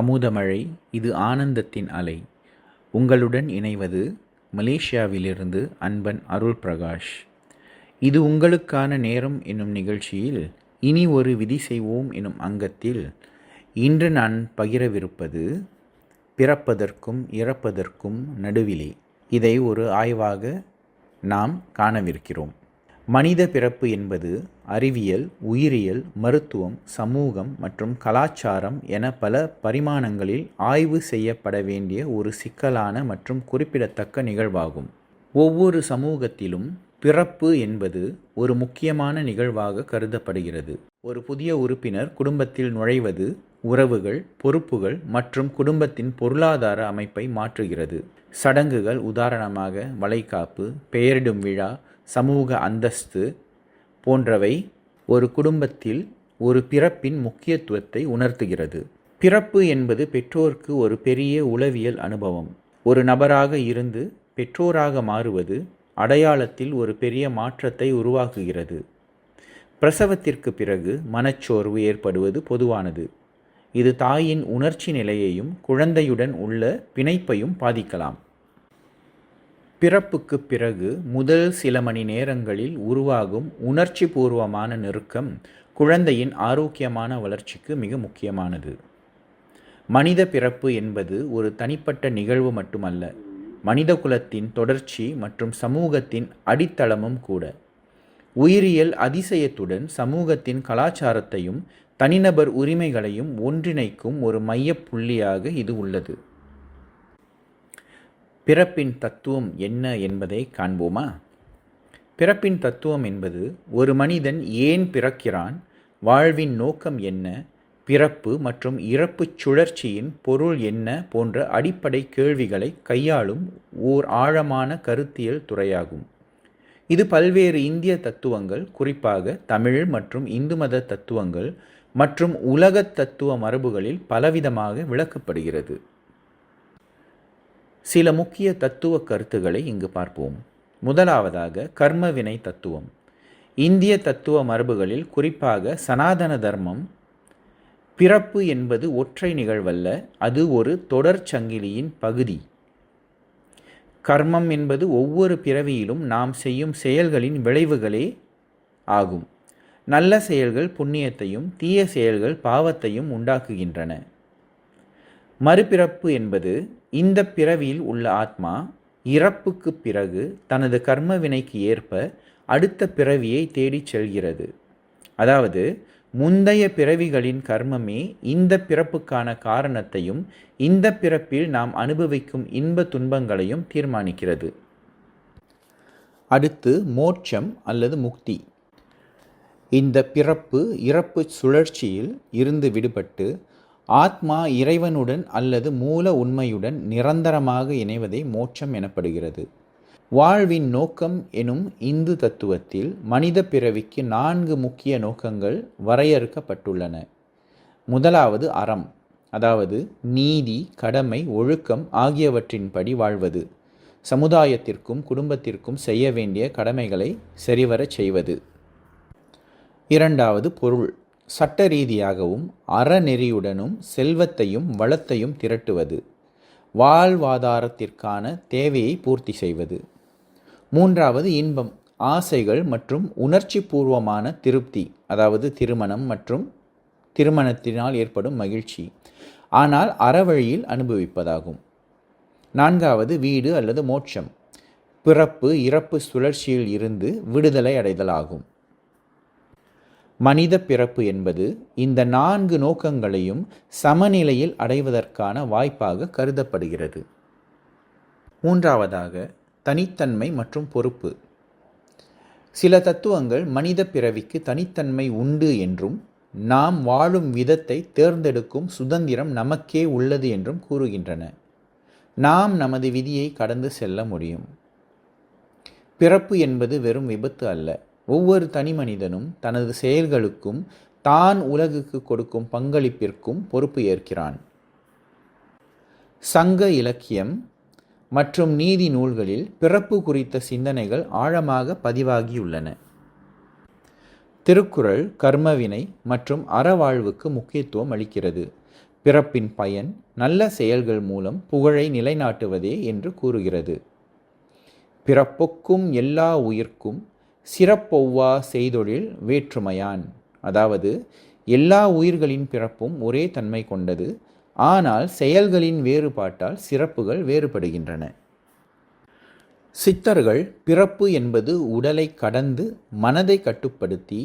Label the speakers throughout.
Speaker 1: அமுதமழை இது ஆனந்தத்தின் அலை உங்களுடன் இணைவது மலேசியாவிலிருந்து அன்பன் அருள் பிரகாஷ் இது உங்களுக்கான நேரம் என்னும் நிகழ்ச்சியில் இனி ஒரு விதி செய்வோம் எனும் அங்கத்தில் இன்று நான் பகிரவிருப்பது பிறப்பதற்கும் இறப்பதற்கும் நடுவிலே இதை ஒரு ஆய்வாக நாம் காணவிருக்கிறோம் மனித பிறப்பு என்பது அறிவியல் உயிரியல் மருத்துவம் சமூகம் மற்றும் கலாச்சாரம் என பல பரிமாணங்களில் ஆய்வு செய்யப்பட வேண்டிய ஒரு சிக்கலான மற்றும் குறிப்பிடத்தக்க நிகழ்வாகும் ஒவ்வொரு சமூகத்திலும் பிறப்பு என்பது ஒரு முக்கியமான நிகழ்வாக கருதப்படுகிறது ஒரு புதிய உறுப்பினர் குடும்பத்தில் நுழைவது உறவுகள் பொறுப்புகள் மற்றும் குடும்பத்தின் பொருளாதார அமைப்பை மாற்றுகிறது சடங்குகள் உதாரணமாக வளைகாப்பு பெயரிடும் விழா சமூக அந்தஸ்து போன்றவை ஒரு குடும்பத்தில் ஒரு பிறப்பின் முக்கியத்துவத்தை உணர்த்துகிறது பிறப்பு என்பது பெற்றோருக்கு ஒரு பெரிய உளவியல் அனுபவம் ஒரு நபராக இருந்து பெற்றோராக மாறுவது அடையாளத்தில் ஒரு பெரிய மாற்றத்தை உருவாக்குகிறது பிரசவத்திற்கு பிறகு மனச்சோர்வு ஏற்படுவது பொதுவானது இது தாயின் உணர்ச்சி நிலையையும் குழந்தையுடன் உள்ள பிணைப்பையும் பாதிக்கலாம் பிறப்புக்கு பிறகு முதல் சில மணி நேரங்களில் உருவாகும் உணர்ச்சி பூர்வமான நெருக்கம் குழந்தையின் ஆரோக்கியமான வளர்ச்சிக்கு மிக முக்கியமானது மனித பிறப்பு என்பது ஒரு தனிப்பட்ட நிகழ்வு மட்டுமல்ல மனித குலத்தின் தொடர்ச்சி மற்றும் சமூகத்தின் அடித்தளமும் கூட உயிரியல் அதிசயத்துடன் சமூகத்தின் கலாச்சாரத்தையும் தனிநபர் உரிமைகளையும் ஒன்றிணைக்கும் ஒரு மையப்புள்ளியாக புள்ளியாக இது உள்ளது பிறப்பின் தத்துவம் என்ன என்பதை காண்போமா பிறப்பின் தத்துவம் என்பது ஒரு மனிதன் ஏன் பிறக்கிறான் வாழ்வின் நோக்கம் என்ன பிறப்பு மற்றும் இறப்பு சுழற்சியின் பொருள் என்ன போன்ற அடிப்படை கேள்விகளை கையாளும் ஓர் ஆழமான கருத்தியல் துறையாகும் இது பல்வேறு இந்திய தத்துவங்கள் குறிப்பாக தமிழ் மற்றும் இந்து மத தத்துவங்கள் மற்றும் உலக தத்துவ மரபுகளில் பலவிதமாக விளக்கப்படுகிறது சில முக்கிய தத்துவ கருத்துக்களை இங்கு பார்ப்போம் முதலாவதாக கர்மவினை தத்துவம் இந்திய தத்துவ மரபுகளில் குறிப்பாக சனாதன தர்மம் பிறப்பு என்பது ஒற்றை நிகழ்வல்ல அது ஒரு தொடர் சங்கிலியின் பகுதி கர்மம் என்பது ஒவ்வொரு பிறவியிலும் நாம் செய்யும் செயல்களின் விளைவுகளே ஆகும் நல்ல செயல்கள் புண்ணியத்தையும் தீய செயல்கள் பாவத்தையும் உண்டாக்குகின்றன மறுபிறப்பு என்பது இந்த பிறவியில் உள்ள ஆத்மா இறப்புக்கு பிறகு தனது கர்ம வினைக்கு ஏற்ப அடுத்த பிறவியை தேடிச் செல்கிறது அதாவது முந்தைய பிறவிகளின் கர்மமே இந்த பிறப்புக்கான காரணத்தையும் இந்த பிறப்பில் நாம் அனுபவிக்கும் இன்ப துன்பங்களையும் தீர்மானிக்கிறது அடுத்து மோட்சம் அல்லது முக்தி இந்த பிறப்பு இறப்பு சுழற்சியில் இருந்து விடுபட்டு ஆத்மா இறைவனுடன் அல்லது மூல உண்மையுடன் நிரந்தரமாக இணைவதே மோட்சம் எனப்படுகிறது வாழ்வின் நோக்கம் எனும் இந்து தத்துவத்தில் மனித பிறவிக்கு நான்கு முக்கிய நோக்கங்கள் வரையறுக்கப்பட்டுள்ளன முதலாவது அறம் அதாவது நீதி கடமை ஒழுக்கம் ஆகியவற்றின்படி வாழ்வது சமுதாயத்திற்கும் குடும்பத்திற்கும் செய்ய வேண்டிய கடமைகளை சரிவரச் செய்வது இரண்டாவது பொருள் சட்ட ரீதியாகவும் அறநெறியுடனும் செல்வத்தையும் வளத்தையும் திரட்டுவது வாழ்வாதாரத்திற்கான தேவையை பூர்த்தி செய்வது மூன்றாவது இன்பம் ஆசைகள் மற்றும் உணர்ச்சி பூர்வமான திருப்தி அதாவது திருமணம் மற்றும் திருமணத்தினால் ஏற்படும் மகிழ்ச்சி ஆனால் அறவழியில் அனுபவிப்பதாகும் நான்காவது வீடு அல்லது மோட்சம் பிறப்பு இறப்பு சுழற்சியில் இருந்து விடுதலை அடைதலாகும் மனித பிறப்பு என்பது இந்த நான்கு நோக்கங்களையும் சமநிலையில் அடைவதற்கான வாய்ப்பாக கருதப்படுகிறது மூன்றாவதாக தனித்தன்மை மற்றும் பொறுப்பு சில தத்துவங்கள் மனித பிறவிக்கு தனித்தன்மை உண்டு என்றும் நாம் வாழும் விதத்தை தேர்ந்தெடுக்கும் சுதந்திரம் நமக்கே உள்ளது என்றும் கூறுகின்றன நாம் நமது விதியை கடந்து செல்ல முடியும் பிறப்பு என்பது வெறும் விபத்து அல்ல ஒவ்வொரு தனி மனிதனும் தனது செயல்களுக்கும் தான் உலகுக்கு கொடுக்கும் பங்களிப்பிற்கும் பொறுப்பு ஏற்கிறான் சங்க இலக்கியம் மற்றும் நீதி நூல்களில் பிறப்பு குறித்த சிந்தனைகள் ஆழமாக பதிவாகியுள்ளன திருக்குறள் கர்மவினை மற்றும் அறவாழ்வுக்கு முக்கியத்துவம் அளிக்கிறது பிறப்பின் பயன் நல்ல செயல்கள் மூலம் புகழை நிலைநாட்டுவதே என்று கூறுகிறது பிறப்புக்கும் எல்லா உயிர்க்கும் சிறப்பொவ்வா செய்தொழில் வேற்றுமையான் அதாவது எல்லா உயிர்களின் பிறப்பும் ஒரே தன்மை கொண்டது ஆனால் செயல்களின் வேறுபாட்டால் சிறப்புகள் வேறுபடுகின்றன சித்தர்கள் பிறப்பு என்பது உடலை கடந்து மனதை கட்டுப்படுத்தி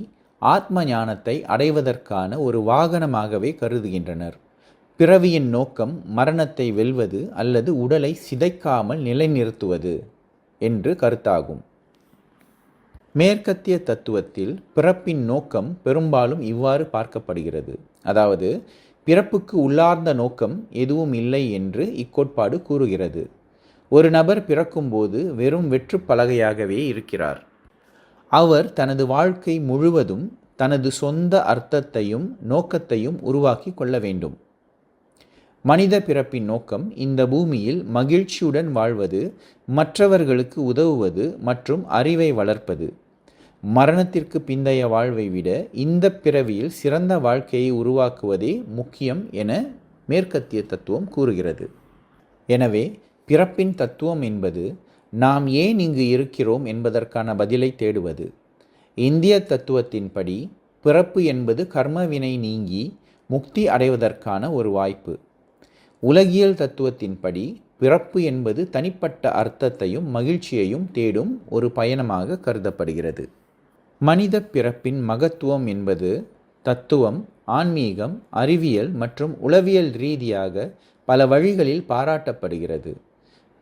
Speaker 1: ஆத்ம ஞானத்தை அடைவதற்கான ஒரு வாகனமாகவே கருதுகின்றனர் பிறவியின் நோக்கம் மரணத்தை வெல்வது அல்லது உடலை சிதைக்காமல் நிலைநிறுத்துவது என்று கருத்தாகும் மேற்கத்திய தத்துவத்தில் பிறப்பின் நோக்கம் பெரும்பாலும் இவ்வாறு பார்க்கப்படுகிறது அதாவது பிறப்புக்கு உள்ளார்ந்த நோக்கம் எதுவும் இல்லை என்று இக்கோட்பாடு கூறுகிறது ஒரு நபர் பிறக்கும்போது வெறும் வெற்று பலகையாகவே இருக்கிறார் அவர் தனது வாழ்க்கை முழுவதும் தனது சொந்த அர்த்தத்தையும் நோக்கத்தையும் உருவாக்கி கொள்ள வேண்டும் மனித பிறப்பின் நோக்கம் இந்த பூமியில் மகிழ்ச்சியுடன் வாழ்வது மற்றவர்களுக்கு உதவுவது மற்றும் அறிவை வளர்ப்பது மரணத்திற்கு பிந்தைய வாழ்வை விட இந்த பிறவியில் சிறந்த வாழ்க்கையை உருவாக்குவதே முக்கியம் என மேற்கத்திய தத்துவம் கூறுகிறது எனவே பிறப்பின் தத்துவம் என்பது நாம் ஏன் இங்கு இருக்கிறோம் என்பதற்கான பதிலை தேடுவது இந்திய தத்துவத்தின்படி பிறப்பு என்பது கர்மவினை நீங்கி முக்தி அடைவதற்கான ஒரு வாய்ப்பு உலகியல் தத்துவத்தின்படி பிறப்பு என்பது தனிப்பட்ட அர்த்தத்தையும் மகிழ்ச்சியையும் தேடும் ஒரு பயணமாக கருதப்படுகிறது மனித பிறப்பின் மகத்துவம் என்பது தத்துவம் ஆன்மீகம் அறிவியல் மற்றும் உளவியல் ரீதியாக பல வழிகளில் பாராட்டப்படுகிறது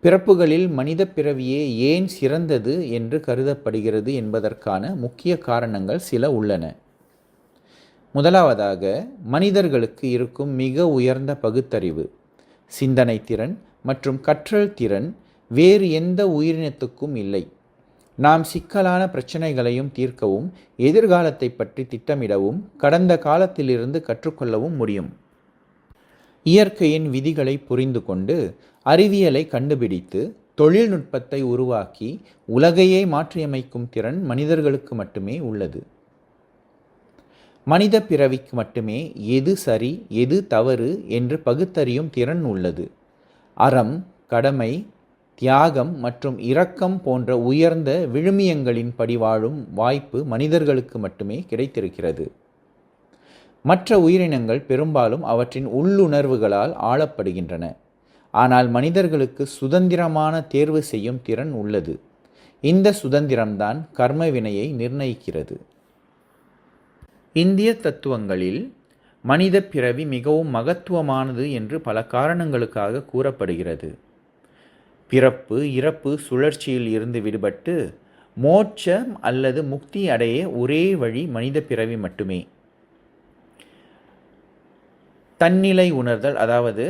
Speaker 1: பிறப்புகளில் மனித பிறவியே ஏன் சிறந்தது என்று கருதப்படுகிறது என்பதற்கான முக்கிய காரணங்கள் சில உள்ளன முதலாவதாக மனிதர்களுக்கு இருக்கும் மிக உயர்ந்த பகுத்தறிவு சிந்தனை திறன் மற்றும் கற்றல் திறன் வேறு எந்த உயிரினத்துக்கும் இல்லை நாம் சிக்கலான பிரச்சனைகளையும் தீர்க்கவும் எதிர்காலத்தை பற்றி திட்டமிடவும் கடந்த காலத்திலிருந்து கற்றுக்கொள்ளவும் முடியும் இயற்கையின் விதிகளை புரிந்து கொண்டு அறிவியலை கண்டுபிடித்து தொழில்நுட்பத்தை உருவாக்கி உலகையே மாற்றியமைக்கும் திறன் மனிதர்களுக்கு மட்டுமே உள்ளது மனித பிறவிக்கு மட்டுமே எது சரி எது தவறு என்று பகுத்தறியும் திறன் உள்ளது அறம் கடமை தியாகம் மற்றும் இரக்கம் போன்ற உயர்ந்த விழுமியங்களின் படி வாழும் வாய்ப்பு மனிதர்களுக்கு மட்டுமே கிடைத்திருக்கிறது மற்ற உயிரினங்கள் பெரும்பாலும் அவற்றின் உள்ளுணர்வுகளால் ஆளப்படுகின்றன ஆனால் மனிதர்களுக்கு சுதந்திரமான தேர்வு செய்யும் திறன் உள்ளது இந்த சுதந்திரம்தான் கர்மவினையை நிர்ணயிக்கிறது இந்திய தத்துவங்களில் மனித பிறவி மிகவும் மகத்துவமானது என்று பல காரணங்களுக்காக கூறப்படுகிறது பிறப்பு இறப்பு சுழற்சியில் இருந்து விடுபட்டு மோட்சம் அல்லது முக்தி அடைய ஒரே வழி மனித பிறவி மட்டுமே தன்னிலை உணர்தல் அதாவது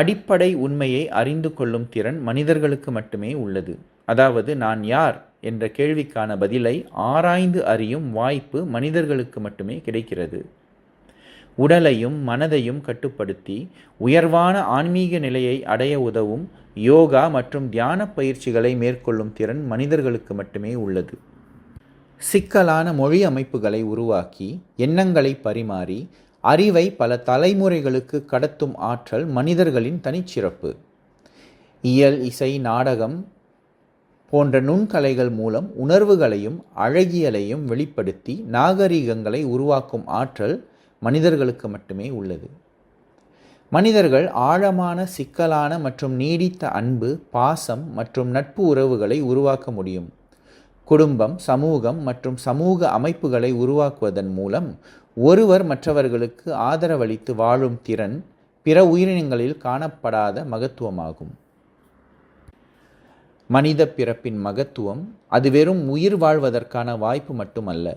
Speaker 1: அடிப்படை உண்மையை அறிந்து கொள்ளும் திறன் மனிதர்களுக்கு மட்டுமே உள்ளது அதாவது நான் யார் என்ற கேள்விக்கான பதிலை ஆராய்ந்து அறியும் வாய்ப்பு மனிதர்களுக்கு மட்டுமே கிடைக்கிறது உடலையும் மனதையும் கட்டுப்படுத்தி உயர்வான ஆன்மீக நிலையை அடைய உதவும் யோகா மற்றும் தியான பயிற்சிகளை மேற்கொள்ளும் திறன் மனிதர்களுக்கு மட்டுமே உள்ளது சிக்கலான மொழி அமைப்புகளை உருவாக்கி எண்ணங்களை பரிமாறி அறிவை பல தலைமுறைகளுக்கு கடத்தும் ஆற்றல் மனிதர்களின் தனிச்சிறப்பு இயல் இசை நாடகம் போன்ற நுண்கலைகள் மூலம் உணர்வுகளையும் அழகியலையும் வெளிப்படுத்தி நாகரீகங்களை உருவாக்கும் ஆற்றல் மனிதர்களுக்கு மட்டுமே உள்ளது மனிதர்கள் ஆழமான சிக்கலான மற்றும் நீடித்த அன்பு பாசம் மற்றும் நட்பு உறவுகளை உருவாக்க முடியும் குடும்பம் சமூகம் மற்றும் சமூக அமைப்புகளை உருவாக்குவதன் மூலம் ஒருவர் மற்றவர்களுக்கு ஆதரவளித்து வாழும் திறன் பிற உயிரினங்களில் காணப்படாத மகத்துவமாகும் மனித பிறப்பின் மகத்துவம் அது வெறும் உயிர் வாழ்வதற்கான வாய்ப்பு மட்டுமல்ல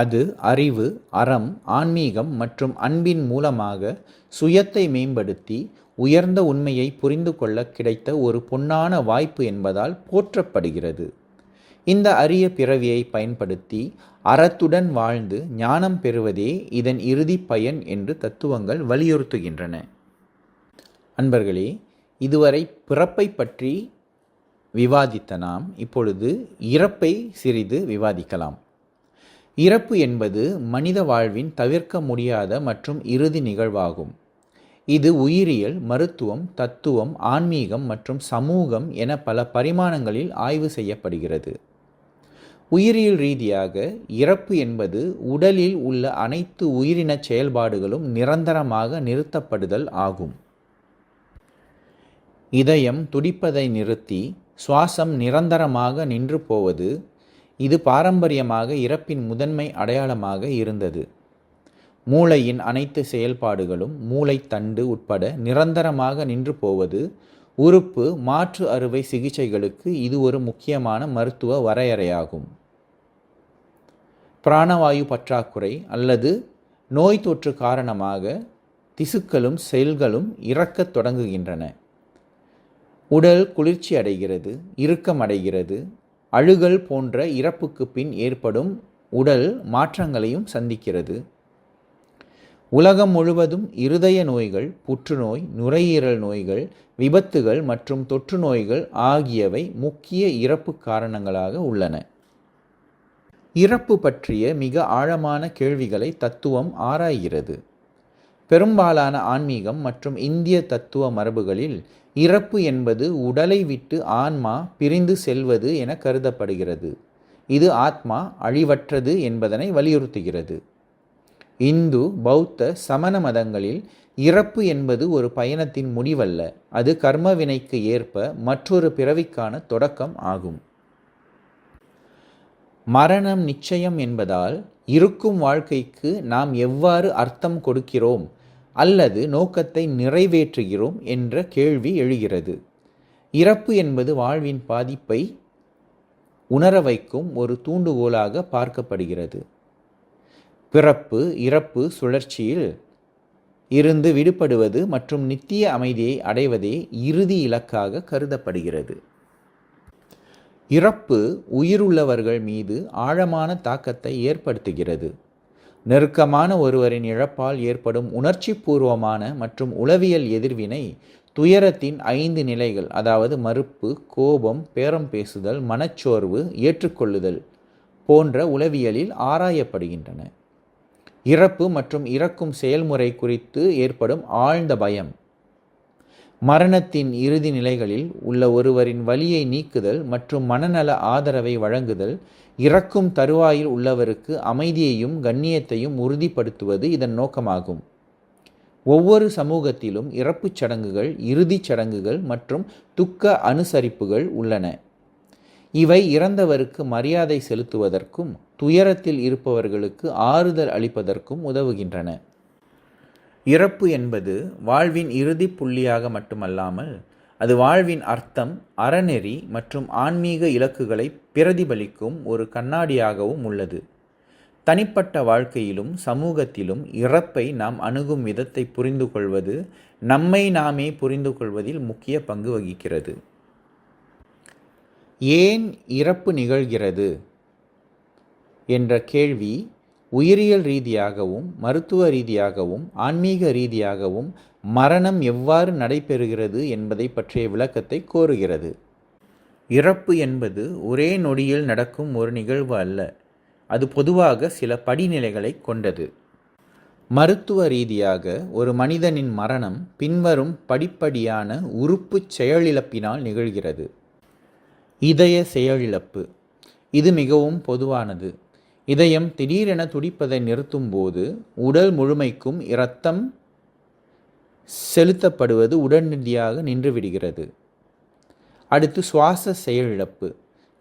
Speaker 1: அது அறிவு அறம் ஆன்மீகம் மற்றும் அன்பின் மூலமாக சுயத்தை மேம்படுத்தி உயர்ந்த உண்மையை புரிந்து கொள்ள கிடைத்த ஒரு பொன்னான வாய்ப்பு என்பதால் போற்றப்படுகிறது இந்த அரிய பிறவியை பயன்படுத்தி அறத்துடன் வாழ்ந்து ஞானம் பெறுவதே இதன் இறுதி பயன் என்று தத்துவங்கள் வலியுறுத்துகின்றன அன்பர்களே இதுவரை பிறப்பை பற்றி விவாதித்த நாம் இப்பொழுது இறப்பை சிறிது விவாதிக்கலாம் இறப்பு என்பது மனித வாழ்வின் தவிர்க்க முடியாத மற்றும் இறுதி நிகழ்வாகும் இது உயிரியல் மருத்துவம் தத்துவம் ஆன்மீகம் மற்றும் சமூகம் என பல பரிமாணங்களில் ஆய்வு செய்யப்படுகிறது உயிரியல் ரீதியாக இறப்பு என்பது உடலில் உள்ள அனைத்து உயிரின செயல்பாடுகளும் நிரந்தரமாக நிறுத்தப்படுதல் ஆகும் இதயம் துடிப்பதை நிறுத்தி சுவாசம் நிரந்தரமாக நின்று போவது இது பாரம்பரியமாக இறப்பின் முதன்மை அடையாளமாக இருந்தது மூளையின் அனைத்து செயல்பாடுகளும் மூளைத்தண்டு உட்பட நிரந்தரமாக நின்று போவது உறுப்பு மாற்று அறுவை சிகிச்சைகளுக்கு இது ஒரு முக்கியமான மருத்துவ வரையறையாகும் பிராணவாயு பற்றாக்குறை அல்லது நோய் தொற்று காரணமாக திசுக்களும் செல்களும் இறக்கத் தொடங்குகின்றன உடல் குளிர்ச்சி அடைகிறது இறுக்கம் அடைகிறது அழுகல் போன்ற இறப்புக்கு பின் ஏற்படும் உடல் மாற்றங்களையும் சந்திக்கிறது உலகம் முழுவதும் இருதய நோய்கள் புற்றுநோய் நுரையீரல் நோய்கள் விபத்துகள் மற்றும் தொற்று நோய்கள் ஆகியவை முக்கிய இறப்பு காரணங்களாக உள்ளன இறப்பு பற்றிய மிக ஆழமான கேள்விகளை தத்துவம் ஆராய்கிறது பெரும்பாலான ஆன்மீகம் மற்றும் இந்திய தத்துவ மரபுகளில் இறப்பு என்பது உடலை விட்டு ஆன்மா பிரிந்து செல்வது என கருதப்படுகிறது இது ஆத்மா அழிவற்றது என்பதனை வலியுறுத்துகிறது இந்து பௌத்த சமண மதங்களில் இறப்பு என்பது ஒரு பயணத்தின் முடிவல்ல அது கர்மவினைக்கு ஏற்ப மற்றொரு பிறவிக்கான தொடக்கம் ஆகும் மரணம் நிச்சயம் என்பதால் இருக்கும் வாழ்க்கைக்கு நாம் எவ்வாறு அர்த்தம் கொடுக்கிறோம் அல்லது நோக்கத்தை நிறைவேற்றுகிறோம் என்ற கேள்வி எழுகிறது இறப்பு என்பது வாழ்வின் பாதிப்பை உணர வைக்கும் ஒரு தூண்டுகோலாக பார்க்கப்படுகிறது பிறப்பு இறப்பு சுழற்சியில் இருந்து விடுபடுவது மற்றும் நித்திய அமைதியை அடைவதே இறுதி இலக்காக கருதப்படுகிறது இறப்பு உயிருள்ளவர்கள் மீது ஆழமான தாக்கத்தை ஏற்படுத்துகிறது நெருக்கமான ஒருவரின் இழப்பால் ஏற்படும் உணர்ச்சி பூர்வமான மற்றும் உளவியல் எதிர்வினை துயரத்தின் ஐந்து நிலைகள் அதாவது மறுப்பு கோபம் பேரம் பேசுதல் மனச்சோர்வு ஏற்றுக்கொள்ளுதல் போன்ற உளவியலில் ஆராயப்படுகின்றன இறப்பு மற்றும் இறக்கும் செயல்முறை குறித்து ஏற்படும் ஆழ்ந்த பயம் மரணத்தின் இறுதி நிலைகளில் உள்ள ஒருவரின் வலியை நீக்குதல் மற்றும் மனநல ஆதரவை வழங்குதல் இறக்கும் தருவாயில் உள்ளவருக்கு அமைதியையும் கண்ணியத்தையும் உறுதிப்படுத்துவது இதன் நோக்கமாகும் ஒவ்வொரு சமூகத்திலும் இறப்புச் சடங்குகள் இறுதிச் சடங்குகள் மற்றும் துக்க அனுசரிப்புகள் உள்ளன இவை இறந்தவருக்கு மரியாதை செலுத்துவதற்கும் துயரத்தில் இருப்பவர்களுக்கு ஆறுதல் அளிப்பதற்கும் உதவுகின்றன இறப்பு என்பது வாழ்வின் இறுதி புள்ளியாக மட்டுமல்லாமல் அது வாழ்வின் அர்த்தம் அறநெறி மற்றும் ஆன்மீக இலக்குகளை பிரதிபலிக்கும் ஒரு கண்ணாடியாகவும் உள்ளது தனிப்பட்ட வாழ்க்கையிலும் சமூகத்திலும் இறப்பை நாம் அணுகும் விதத்தை புரிந்து கொள்வது நம்மை நாமே புரிந்து கொள்வதில் முக்கிய பங்கு வகிக்கிறது ஏன் இறப்பு நிகழ்கிறது என்ற கேள்வி உயிரியல் ரீதியாகவும் மருத்துவ ரீதியாகவும் ஆன்மீக ரீதியாகவும் மரணம் எவ்வாறு நடைபெறுகிறது என்பதை பற்றிய விளக்கத்தை கோருகிறது இறப்பு என்பது ஒரே நொடியில் நடக்கும் ஒரு நிகழ்வு அல்ல அது பொதுவாக சில படிநிலைகளை கொண்டது மருத்துவ ரீதியாக ஒரு மனிதனின் மரணம் பின்வரும் படிப்படியான உறுப்பு செயலிழப்பினால் நிகழ்கிறது இதய செயலிழப்பு இது மிகவும் பொதுவானது இதயம் திடீரென துடிப்பதை நிறுத்தும் போது உடல் முழுமைக்கும் இரத்தம் செலுத்தப்படுவது உடனடியாக நின்றுவிடுகிறது அடுத்து சுவாச செயலிழப்பு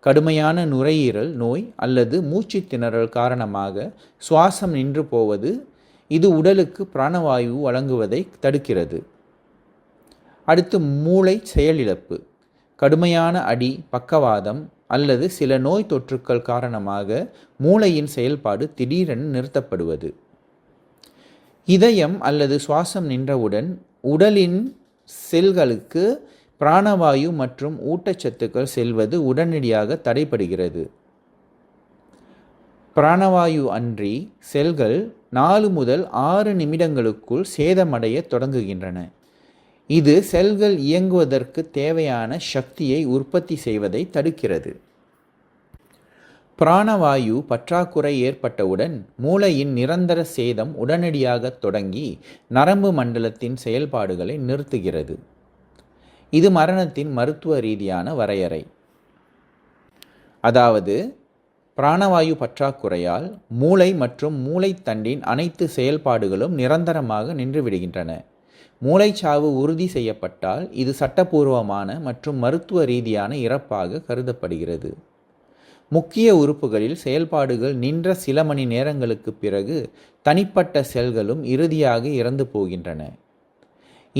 Speaker 1: கடுமையான நுரையீரல் நோய் அல்லது மூச்சு திணறல் காரணமாக சுவாசம் நின்று போவது இது உடலுக்கு பிராணவாயு வழங்குவதை தடுக்கிறது அடுத்து மூளை செயலிழப்பு கடுமையான அடி பக்கவாதம் அல்லது சில நோய் தொற்றுக்கள் காரணமாக மூளையின் செயல்பாடு திடீரென நிறுத்தப்படுவது இதயம் அல்லது சுவாசம் நின்றவுடன் உடலின் செல்களுக்கு பிராணவாயு மற்றும் ஊட்டச்சத்துக்கள் செல்வது உடனடியாக தடைபடுகிறது பிராணவாயு அன்றி செல்கள் நாலு முதல் ஆறு நிமிடங்களுக்குள் சேதமடைய தொடங்குகின்றன இது செல்கள் இயங்குவதற்கு தேவையான சக்தியை உற்பத்தி செய்வதை தடுக்கிறது பிராணவாயு பற்றாக்குறை ஏற்பட்டவுடன் மூளையின் நிரந்தர சேதம் உடனடியாக தொடங்கி நரம்பு மண்டலத்தின் செயல்பாடுகளை நிறுத்துகிறது இது மரணத்தின் மருத்துவ ரீதியான வரையறை அதாவது பிராணவாயு பற்றாக்குறையால் மூளை மற்றும் மூளைத்தண்டின் அனைத்து செயல்பாடுகளும் நிரந்தரமாக நின்றுவிடுகின்றன மூளைச்சாவு உறுதி செய்யப்பட்டால் இது சட்டப்பூர்வமான மற்றும் மருத்துவ ரீதியான இறப்பாக கருதப்படுகிறது முக்கிய உறுப்புகளில் செயல்பாடுகள் நின்ற சில மணி நேரங்களுக்கு பிறகு தனிப்பட்ட செல்களும் இறுதியாக இறந்து போகின்றன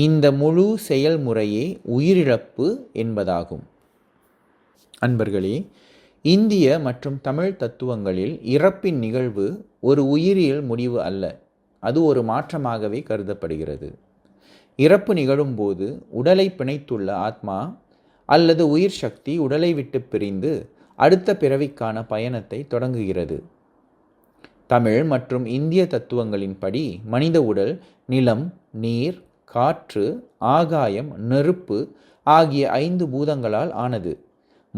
Speaker 1: இந்த முழு செயல்முறையே உயிரிழப்பு என்பதாகும் அன்பர்களே இந்திய மற்றும் தமிழ் தத்துவங்களில் இறப்பின் நிகழ்வு ஒரு உயிரியல் முடிவு அல்ல அது ஒரு மாற்றமாகவே கருதப்படுகிறது இறப்பு நிகழும்போது உடலை பிணைத்துள்ள ஆத்மா அல்லது உயிர் சக்தி உடலை விட்டு பிரிந்து அடுத்த பிறவிக்கான பயணத்தை தொடங்குகிறது தமிழ் மற்றும் இந்திய தத்துவங்களின்படி மனித உடல் நிலம் நீர் காற்று ஆகாயம் நெருப்பு ஆகிய ஐந்து பூதங்களால் ஆனது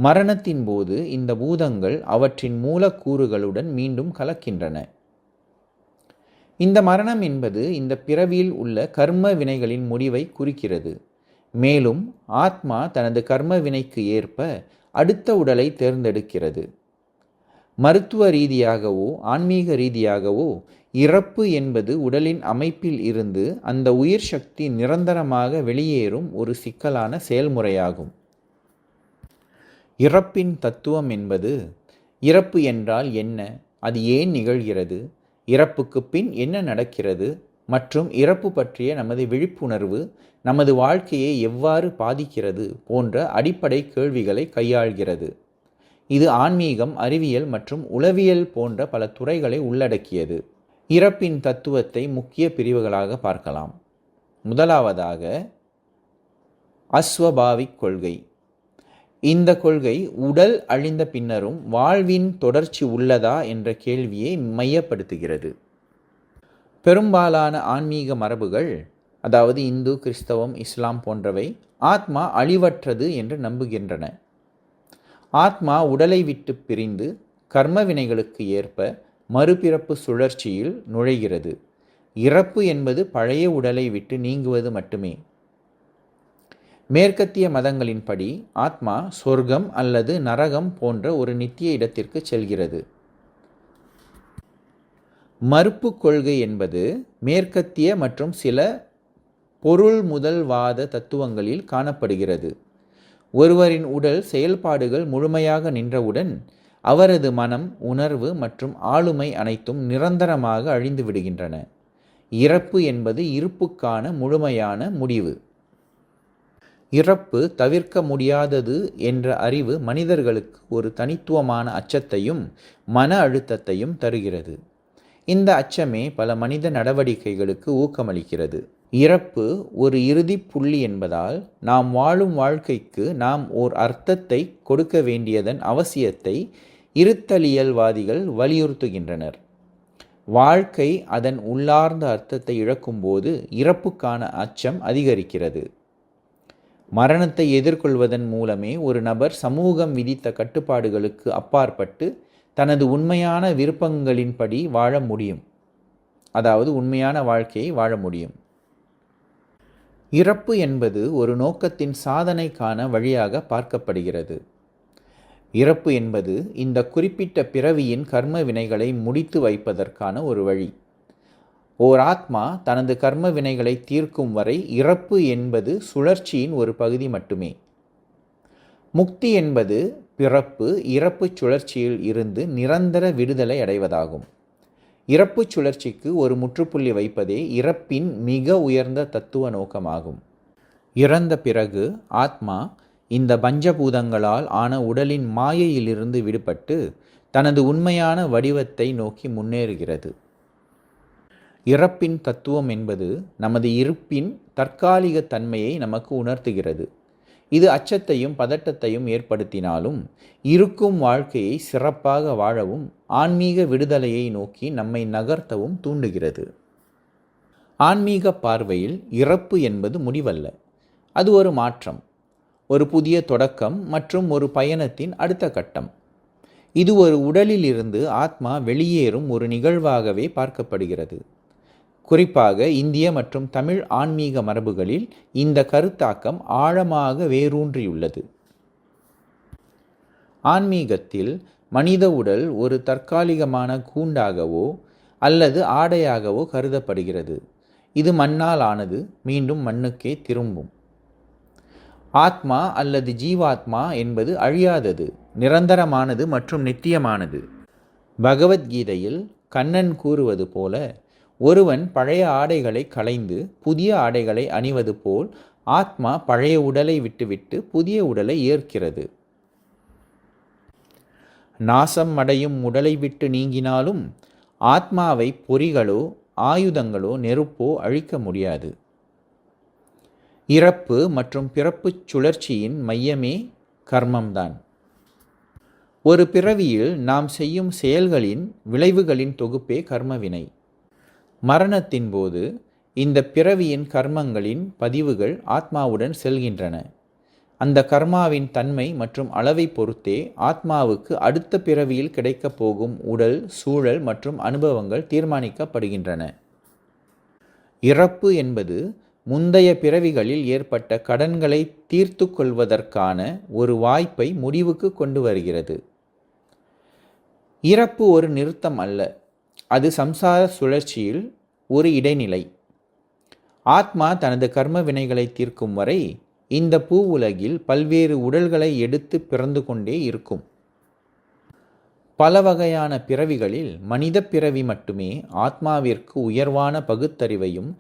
Speaker 1: மரணத்தின் போது இந்த பூதங்கள் அவற்றின் மூலக்கூறுகளுடன் மீண்டும் கலக்கின்றன இந்த மரணம் என்பது இந்த பிறவியில் உள்ள கர்ம வினைகளின் முடிவை குறிக்கிறது மேலும் ஆத்மா தனது கர்ம வினைக்கு ஏற்ப அடுத்த உடலை தேர்ந்தெடுக்கிறது மருத்துவ ரீதியாகவோ ஆன்மீக ரீதியாகவோ இறப்பு என்பது உடலின் அமைப்பில் இருந்து அந்த உயிர் சக்தி நிரந்தரமாக வெளியேறும் ஒரு சிக்கலான செயல்முறையாகும் இறப்பின் தத்துவம் என்பது இறப்பு என்றால் என்ன அது ஏன் நிகழ்கிறது இறப்புக்கு பின் என்ன நடக்கிறது மற்றும் இறப்பு பற்றிய நமது விழிப்புணர்வு நமது வாழ்க்கையை எவ்வாறு பாதிக்கிறது போன்ற அடிப்படை கேள்விகளை கையாள்கிறது இது ஆன்மீகம் அறிவியல் மற்றும் உளவியல் போன்ற பல துறைகளை உள்ளடக்கியது இறப்பின் தத்துவத்தை முக்கிய பிரிவுகளாக பார்க்கலாம் முதலாவதாக அஸ்வபாவிக் கொள்கை இந்த கொள்கை உடல் அழிந்த பின்னரும் வாழ்வின் தொடர்ச்சி உள்ளதா என்ற கேள்வியை மையப்படுத்துகிறது பெரும்பாலான ஆன்மீக மரபுகள் அதாவது இந்து கிறிஸ்தவம் இஸ்லாம் போன்றவை ஆத்மா அழிவற்றது என்று நம்புகின்றன ஆத்மா உடலை விட்டு பிரிந்து கர்ம வினைகளுக்கு ஏற்ப மறுபிறப்பு சுழற்சியில் நுழைகிறது இறப்பு என்பது பழைய உடலை விட்டு நீங்குவது மட்டுமே மேற்கத்திய மதங்களின்படி ஆத்மா சொர்க்கம் அல்லது நரகம் போன்ற ஒரு நித்திய இடத்திற்கு செல்கிறது மறுப்பு கொள்கை என்பது மேற்கத்திய மற்றும் சில பொருள் முதல்வாத தத்துவங்களில் காணப்படுகிறது ஒருவரின் உடல் செயல்பாடுகள் முழுமையாக நின்றவுடன் அவரது மனம் உணர்வு மற்றும் ஆளுமை அனைத்தும் நிரந்தரமாக அழிந்து விடுகின்றன இறப்பு என்பது இருப்புக்கான முழுமையான முடிவு இறப்பு தவிர்க்க முடியாதது என்ற அறிவு மனிதர்களுக்கு ஒரு தனித்துவமான அச்சத்தையும் மன அழுத்தத்தையும் தருகிறது இந்த அச்சமே பல மனித நடவடிக்கைகளுக்கு ஊக்கமளிக்கிறது இறப்பு ஒரு இறுதி புள்ளி என்பதால் நாம் வாழும் வாழ்க்கைக்கு நாம் ஓர் அர்த்தத்தை கொடுக்க வேண்டியதன் அவசியத்தை இருத்தலியல்வாதிகள் வலியுறுத்துகின்றனர் வாழ்க்கை அதன் உள்ளார்ந்த அர்த்தத்தை இழக்கும்போது இறப்புக்கான அச்சம் அதிகரிக்கிறது மரணத்தை எதிர்கொள்வதன் மூலமே ஒரு நபர் சமூகம் விதித்த கட்டுப்பாடுகளுக்கு அப்பாற்பட்டு தனது உண்மையான விருப்பங்களின்படி வாழ முடியும் அதாவது உண்மையான வாழ்க்கையை வாழ முடியும் இறப்பு என்பது ஒரு நோக்கத்தின் சாதனைக்கான வழியாக பார்க்கப்படுகிறது இறப்பு என்பது இந்த குறிப்பிட்ட பிறவியின் கர்ம வினைகளை முடித்து வைப்பதற்கான ஒரு வழி ஓர் ஆத்மா தனது கர்ம வினைகளை தீர்க்கும் வரை இறப்பு என்பது சுழற்சியின் ஒரு பகுதி மட்டுமே முக்தி என்பது பிறப்பு இறப்பு சுழற்சியில் இருந்து நிரந்தர விடுதலை அடைவதாகும் இறப்பு சுழற்சிக்கு ஒரு முற்றுப்புள்ளி வைப்பதே இறப்பின் மிக உயர்ந்த தத்துவ நோக்கமாகும் இறந்த பிறகு ஆத்மா இந்த பஞ்சபூதங்களால் ஆன உடலின் மாயையிலிருந்து விடுபட்டு தனது உண்மையான வடிவத்தை நோக்கி முன்னேறுகிறது இறப்பின் தத்துவம் என்பது நமது இருப்பின் தற்காலிக தன்மையை நமக்கு உணர்த்துகிறது இது அச்சத்தையும் பதட்டத்தையும் ஏற்படுத்தினாலும் இருக்கும் வாழ்க்கையை சிறப்பாக வாழவும் ஆன்மீக விடுதலையை நோக்கி நம்மை நகர்த்தவும் தூண்டுகிறது ஆன்மீக பார்வையில் இறப்பு என்பது முடிவல்ல அது ஒரு மாற்றம் ஒரு புதிய தொடக்கம் மற்றும் ஒரு பயணத்தின் அடுத்த கட்டம் இது ஒரு உடலிலிருந்து ஆத்மா வெளியேறும் ஒரு நிகழ்வாகவே பார்க்கப்படுகிறது குறிப்பாக இந்திய மற்றும் தமிழ் ஆன்மீக மரபுகளில் இந்த கருத்தாக்கம் ஆழமாக வேரூன்றியுள்ளது ஆன்மீகத்தில் மனித உடல் ஒரு தற்காலிகமான கூண்டாகவோ அல்லது ஆடையாகவோ கருதப்படுகிறது இது மண்ணால் ஆனது மீண்டும் மண்ணுக்கே திரும்பும் ஆத்மா அல்லது ஜீவாத்மா என்பது அழியாதது நிரந்தரமானது மற்றும் நித்தியமானது பகவத்கீதையில் கண்ணன் கூறுவது போல ஒருவன் பழைய ஆடைகளை களைந்து புதிய ஆடைகளை அணிவது போல் ஆத்மா பழைய உடலை விட்டுவிட்டு புதிய உடலை ஏற்கிறது நாசம் அடையும் உடலை விட்டு நீங்கினாலும் ஆத்மாவை பொறிகளோ ஆயுதங்களோ நெருப்போ அழிக்க முடியாது இறப்பு மற்றும் பிறப்பு சுழற்சியின் மையமே கர்மம்தான் ஒரு பிறவியில் நாம் செய்யும் செயல்களின் விளைவுகளின் தொகுப்பே கர்மவினை மரணத்தின் போது இந்த பிறவியின் கர்மங்களின் பதிவுகள் ஆத்மாவுடன் செல்கின்றன அந்த கர்மாவின் தன்மை மற்றும் அளவை பொறுத்தே ஆத்மாவுக்கு அடுத்த பிறவியில் கிடைக்கப் போகும் உடல் சூழல் மற்றும் அனுபவங்கள் தீர்மானிக்கப்படுகின்றன இறப்பு என்பது முந்தைய பிறவிகளில் ஏற்பட்ட கடன்களை தீர்த்து கொள்வதற்கான ஒரு வாய்ப்பை முடிவுக்கு கொண்டு வருகிறது இறப்பு ஒரு நிறுத்தம் அல்ல அது சம்சார சுழற்சியில் ஒரு இடைநிலை ஆத்மா தனது கர்ம வினைகளை தீர்க்கும் வரை இந்த பூ உலகில் பல்வேறு உடல்களை எடுத்து பிறந்து கொண்டே இருக்கும் பல வகையான பிறவிகளில் மனித பிறவி மட்டுமே ஆத்மாவிற்கு உயர்வான பகுத்தறிவையும்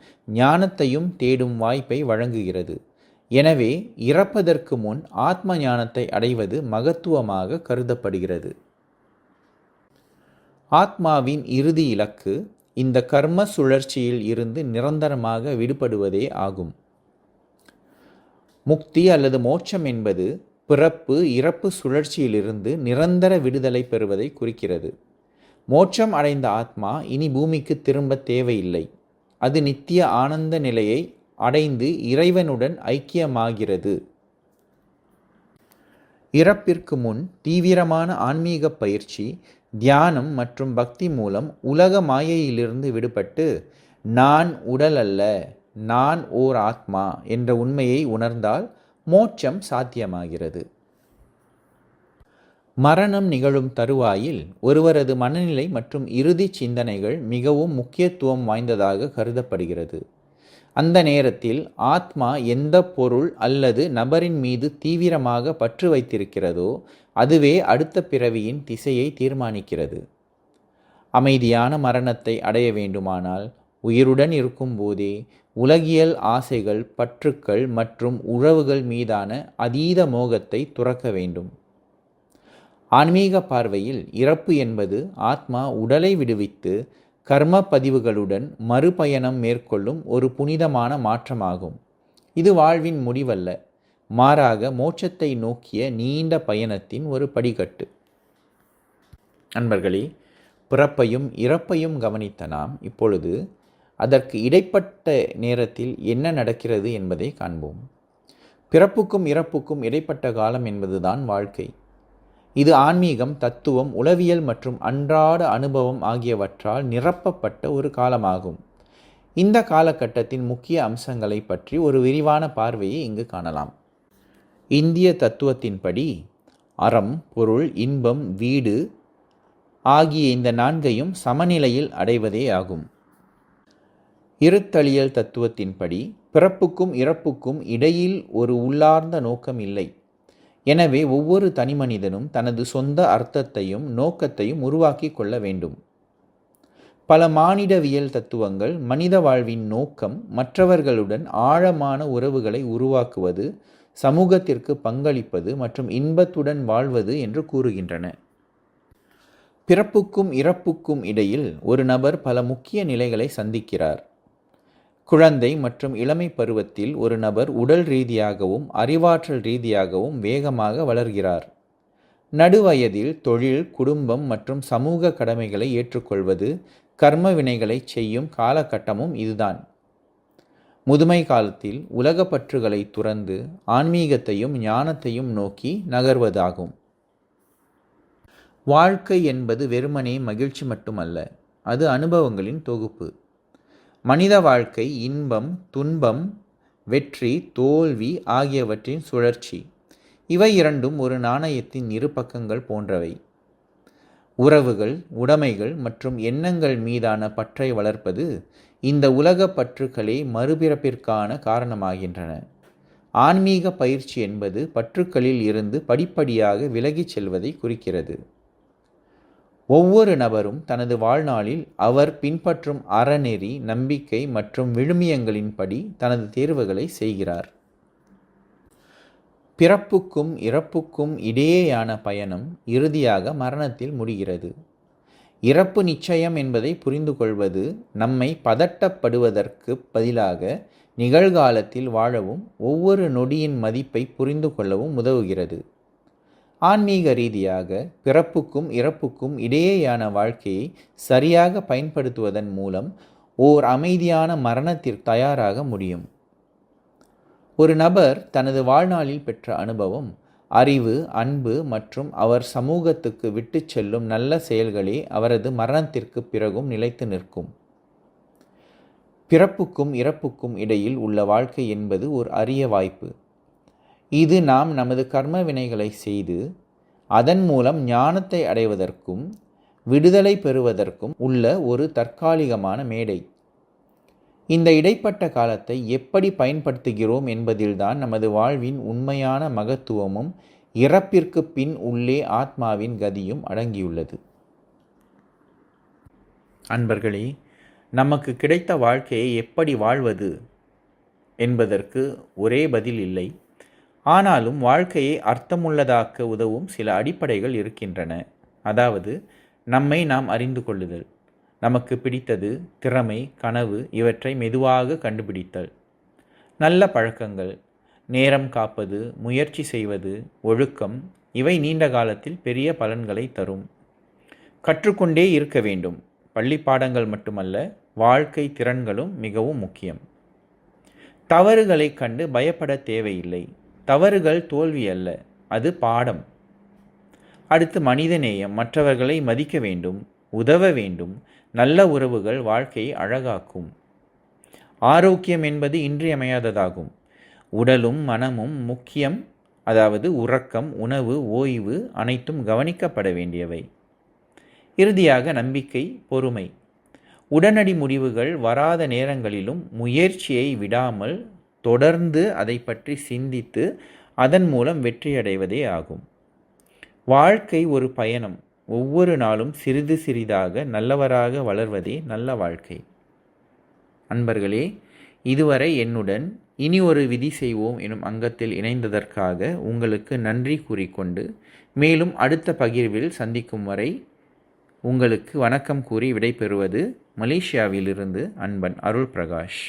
Speaker 1: ஞானத்தையும் தேடும் வாய்ப்பை வழங்குகிறது எனவே இறப்பதற்கு முன் ஆத்ம ஞானத்தை அடைவது மகத்துவமாக கருதப்படுகிறது ஆத்மாவின் இறுதி இலக்கு இந்த கர்ம சுழற்சியில் இருந்து நிரந்தரமாக விடுபடுவதே ஆகும் முக்தி அல்லது மோட்சம் என்பது பிறப்பு இறப்பு சுழற்சியிலிருந்து நிரந்தர விடுதலை பெறுவதை குறிக்கிறது மோட்சம் அடைந்த ஆத்மா இனி பூமிக்கு திரும்ப தேவையில்லை அது நித்திய ஆனந்த நிலையை அடைந்து இறைவனுடன் ஐக்கியமாகிறது இறப்பிற்கு முன் தீவிரமான ஆன்மீக பயிற்சி தியானம் மற்றும் பக்தி மூலம் உலக மாயையிலிருந்து விடுபட்டு நான் உடல் அல்ல நான் ஓர் ஆத்மா என்ற உண்மையை உணர்ந்தால் மோட்சம் சாத்தியமாகிறது மரணம் நிகழும் தருவாயில் ஒருவரது மனநிலை மற்றும் இறுதி சிந்தனைகள் மிகவும் முக்கியத்துவம் வாய்ந்ததாக கருதப்படுகிறது அந்த நேரத்தில் ஆத்மா எந்த பொருள் அல்லது நபரின் மீது தீவிரமாக பற்று வைத்திருக்கிறதோ அதுவே அடுத்த பிறவியின் திசையை தீர்மானிக்கிறது அமைதியான மரணத்தை அடைய வேண்டுமானால் உயிருடன் இருக்கும்போதே உலகியல் ஆசைகள் பற்றுக்கள் மற்றும் உறவுகள் மீதான அதீத மோகத்தை துறக்க வேண்டும் ஆன்மீக பார்வையில் இறப்பு என்பது ஆத்மா உடலை விடுவித்து கர்ம பதிவுகளுடன் மறுபயணம் மேற்கொள்ளும் ஒரு புனிதமான மாற்றமாகும் இது வாழ்வின் முடிவல்ல மாறாக மோட்சத்தை நோக்கிய நீண்ட பயணத்தின் ஒரு படிக்கட்டு நண்பர்களே பிறப்பையும் இறப்பையும் கவனித்த நாம் இப்பொழுது அதற்கு இடைப்பட்ட நேரத்தில் என்ன நடக்கிறது என்பதை காண்போம் பிறப்புக்கும் இறப்புக்கும் இடைப்பட்ட காலம் என்பதுதான் வாழ்க்கை இது ஆன்மீகம் தத்துவம் உளவியல் மற்றும் அன்றாட அனுபவம் ஆகியவற்றால் நிரப்பப்பட்ட ஒரு காலமாகும் இந்த காலகட்டத்தின் முக்கிய அம்சங்களை பற்றி ஒரு விரிவான பார்வையை இங்கு காணலாம் இந்திய தத்துவத்தின்படி அறம் பொருள் இன்பம் வீடு ஆகிய இந்த நான்கையும் சமநிலையில் அடைவதே ஆகும் இருத்தளியல் தத்துவத்தின்படி பிறப்புக்கும் இறப்புக்கும் இடையில் ஒரு உள்ளார்ந்த நோக்கம் இல்லை எனவே ஒவ்வொரு தனிமனிதனும் தனது சொந்த அர்த்தத்தையும் நோக்கத்தையும் உருவாக்கி கொள்ள வேண்டும் பல மானிடவியல் தத்துவங்கள் மனித வாழ்வின் நோக்கம் மற்றவர்களுடன் ஆழமான உறவுகளை உருவாக்குவது சமூகத்திற்கு பங்களிப்பது மற்றும் இன்பத்துடன் வாழ்வது என்று கூறுகின்றன பிறப்புக்கும் இறப்புக்கும் இடையில் ஒரு நபர் பல முக்கிய நிலைகளை சந்திக்கிறார் குழந்தை மற்றும் இளமை பருவத்தில் ஒரு நபர் உடல் ரீதியாகவும் அறிவாற்றல் ரீதியாகவும் வேகமாக வளர்கிறார் நடுவயதில் தொழில் குடும்பம் மற்றும் சமூக கடமைகளை ஏற்றுக்கொள்வது கர்ம வினைகளை செய்யும் காலகட்டமும் இதுதான் முதுமை காலத்தில் உலகப்பற்றுகளை துறந்து ஆன்மீகத்தையும் ஞானத்தையும் நோக்கி நகர்வதாகும் வாழ்க்கை என்பது வெறுமனே மகிழ்ச்சி மட்டுமல்ல அது அனுபவங்களின் தொகுப்பு மனித வாழ்க்கை இன்பம் துன்பம் வெற்றி தோல்வி ஆகியவற்றின் சுழற்சி இவை இரண்டும் ஒரு நாணயத்தின் இரு பக்கங்கள் போன்றவை உறவுகள் உடைமைகள் மற்றும் எண்ணங்கள் மீதான பற்றை வளர்ப்பது இந்த உலக பற்றுக்களே மறுபிறப்பிற்கான காரணமாகின்றன ஆன்மீக பயிற்சி என்பது பற்றுக்களில் இருந்து படிப்படியாக விலகிச் செல்வதை குறிக்கிறது ஒவ்வொரு நபரும் தனது வாழ்நாளில் அவர் பின்பற்றும் அறநெறி நம்பிக்கை மற்றும் விழுமியங்களின்படி தனது தேர்வுகளை செய்கிறார் பிறப்புக்கும் இறப்புக்கும் இடையேயான பயணம் இறுதியாக மரணத்தில் முடிகிறது இறப்பு நிச்சயம் என்பதை புரிந்து கொள்வது நம்மை பதட்டப்படுவதற்கு பதிலாக நிகழ்காலத்தில் வாழவும் ஒவ்வொரு நொடியின் மதிப்பை புரிந்து கொள்ளவும் உதவுகிறது ஆன்மீக ரீதியாக பிறப்புக்கும் இறப்புக்கும் இடையேயான வாழ்க்கையை சரியாக பயன்படுத்துவதன் மூலம் ஓர் அமைதியான மரணத்திற்கு தயாராக முடியும் ஒரு நபர் தனது வாழ்நாளில் பெற்ற அனுபவம் அறிவு அன்பு மற்றும் அவர் சமூகத்துக்கு விட்டு செல்லும் நல்ல செயல்களே அவரது மரணத்திற்கு பிறகும் நிலைத்து நிற்கும் பிறப்புக்கும் இறப்புக்கும் இடையில் உள்ள வாழ்க்கை என்பது ஒரு அரிய வாய்ப்பு இது நாம் நமது கர்ம வினைகளை செய்து அதன் மூலம் ஞானத்தை அடைவதற்கும் விடுதலை பெறுவதற்கும் உள்ள ஒரு தற்காலிகமான மேடை இந்த இடைப்பட்ட காலத்தை எப்படி பயன்படுத்துகிறோம் என்பதில்தான் நமது வாழ்வின் உண்மையான மகத்துவமும் இறப்பிற்கு பின் உள்ளே ஆத்மாவின் கதியும் அடங்கியுள்ளது அன்பர்களே நமக்கு கிடைத்த வாழ்க்கையை எப்படி வாழ்வது என்பதற்கு ஒரே பதில் இல்லை ஆனாலும் வாழ்க்கையை அர்த்தமுள்ளதாக்க உதவும் சில அடிப்படைகள் இருக்கின்றன அதாவது நம்மை நாம் அறிந்து கொள்ளுதல் நமக்கு பிடித்தது திறமை கனவு இவற்றை மெதுவாக கண்டுபிடித்தல் நல்ல பழக்கங்கள் நேரம் காப்பது முயற்சி செய்வது ஒழுக்கம் இவை நீண்ட காலத்தில் பெரிய பலன்களை தரும் கற்றுக்கொண்டே இருக்க வேண்டும் பள்ளி பாடங்கள் மட்டுமல்ல வாழ்க்கை திறன்களும் மிகவும் முக்கியம் தவறுகளை கண்டு பயப்பட தேவையில்லை தவறுகள் தோல்வி அல்ல அது பாடம் அடுத்து மனிதநேயம் மற்றவர்களை மதிக்க வேண்டும் உதவ வேண்டும் நல்ல உறவுகள் வாழ்க்கையை அழகாக்கும் ஆரோக்கியம் என்பது இன்றியமையாததாகும் உடலும் மனமும் முக்கியம் அதாவது உறக்கம் உணவு ஓய்வு அனைத்தும் கவனிக்கப்பட வேண்டியவை இறுதியாக நம்பிக்கை பொறுமை உடனடி முடிவுகள் வராத நேரங்களிலும் முயற்சியை விடாமல் தொடர்ந்து அதை பற்றி சிந்தித்து அதன் மூலம் வெற்றியடைவதே ஆகும் வாழ்க்கை ஒரு பயணம் ஒவ்வொரு நாளும் சிறிது சிறிதாக நல்லவராக வளர்வதே நல்ல வாழ்க்கை அன்பர்களே இதுவரை என்னுடன் இனி ஒரு விதி செய்வோம் எனும் அங்கத்தில் இணைந்ததற்காக உங்களுக்கு நன்றி கூறிக்கொண்டு மேலும் அடுத்த பகிர்வில் சந்திக்கும் வரை உங்களுக்கு வணக்கம் கூறி விடைபெறுவது மலேசியாவிலிருந்து அன்பன் அருள் பிரகாஷ்